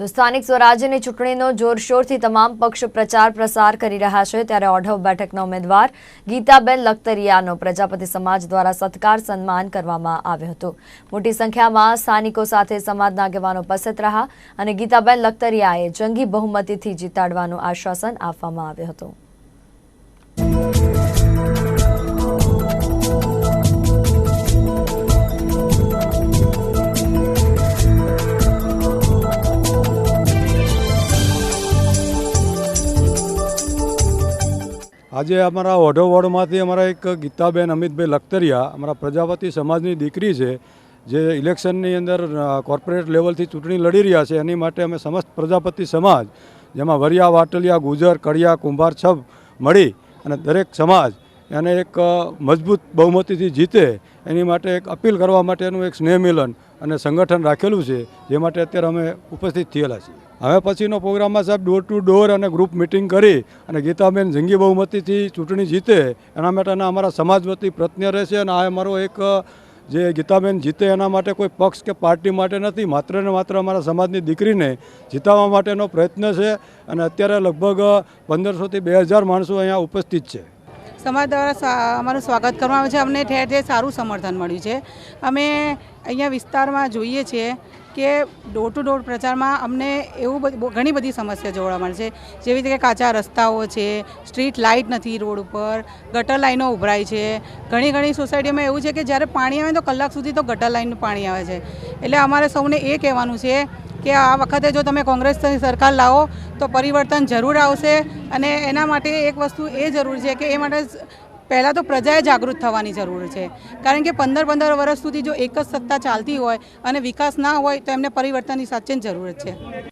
તો સ્થાનિક સ્વરાજ્યની ચૂંટણીનો જોરશોરથી તમામ પક્ષ પ્રચાર પ્રસાર કરી રહ્યા છે ત્યારે ઓઢવ બેઠકના ઉમેદવાર ગીતાબેન લખતરિયાનો પ્રજાપતિ સમાજ દ્વારા સત્કાર સન્માન કરવામાં આવ્યો હતો. મોટી સંખ્યામાં સ્થાનિકો સાથે સમાજના આગેવાનો ઉપસ્થિત રહ્યા અને ગીતાબેન લખતરિયાએ જંગી બહુમતીથી જીતાડવાનું આશ્વાસન આપવામાં આવ્યું હતું. આજે અમારા ઓઢો વોર્ડમાંથી અમારા એક ગીતાબેન અમિતભાઈ લખતરિયા, અમારા પ્રજાપતિ સમાજની દીકરી છે, જે ઇલેક્શનની અંદર કોર્પોરેટ લેવલથી ચૂંટણી લડી રહ્યા છે. એની માટે અમે સમસ્ત પ્રજાપતિ સમાજ, જેમાં વરિયા, વાટલિયા, ગુજર, કડિયા, કુંભાર, છબ મળી અને દરેક સમાજ એને એક મજબૂત બહુમતીથી જીતે. એની માટે એક અપીલ કરવા માટેનું એક સ્નેહ મિલન અને સંગઠન રાખેલું છે, જે માટે અત્યારે અમે ઉપસ્થિત થયેલા છીએ. હવે પછીનો પ્રોગ્રામમાં સાહેબ ડોર ટુ ડોર અને ગ્રુપ મિટિંગ કરી અને ગીતાબેન જંગી બહુમતીથી ચૂંટણી જીતે. એના માટેના અમારા સમાજ વતી પ્રયત્ન રહેશે અને આ અમારો એક જે ગીતાબેન જીતે એના માટે કોઈ પક્ષ કે પાર્ટી માટે નથી, માત્ર ને માત્ર અમારા સમાજની દીકરીને જીતાવવા માટેનો પ્રયત્ન છે અને અત્યારે લગભગ પંદરસોથી બે હજાર માણસો અહીંયા ઉપસ્થિત છે. સમાજ દ્વારા અમારું સ્વાગત કરવામાં આવે છે. અમને ઠેર ઠેર સારું સમર્થન મળ્યું છે. અમે અહીંયા વિસ્તારમાં જોઈએ છીએ કે ડોર ટુ ડોર પ્રચારમાં અમને એવું બધું ઘણી બધી સમસ્યા જોવા મળે છે. જેવી રીતે કાચા રસ્તાઓ છે સ્ટ્રીટ લાઇટ નથી રોડ ઉપર ગટર લાઈનો ઉભરાય છે. ઘણી ઘણી સોસાયટીમાં એવું છે કે જ્યારે પાણી આવે તો કલાક સુધી તો ગટર લાઇનનું પાણી આવે છે. એટલે અમારે સૌને એ કહેવાનું છે કે આ વખતે જો તમે કોંગ્રેસની સરકાર લાવો તો પરિવર્તન જરૂર આવશે અને એના માટે એક વસ્તુ એ જરૂર છે કે એ માટે પહેલાં તો પ્રજાએ જાગૃત થવાની જરૂર છે. કારણ કે પંદર પંદર વર્ષ સુધી જો એક જ સત્તા ચાલતી હોય અને વિકાસ ના હોય તો એમને પરિવર્તનની સાચે જ જરૂરત છે.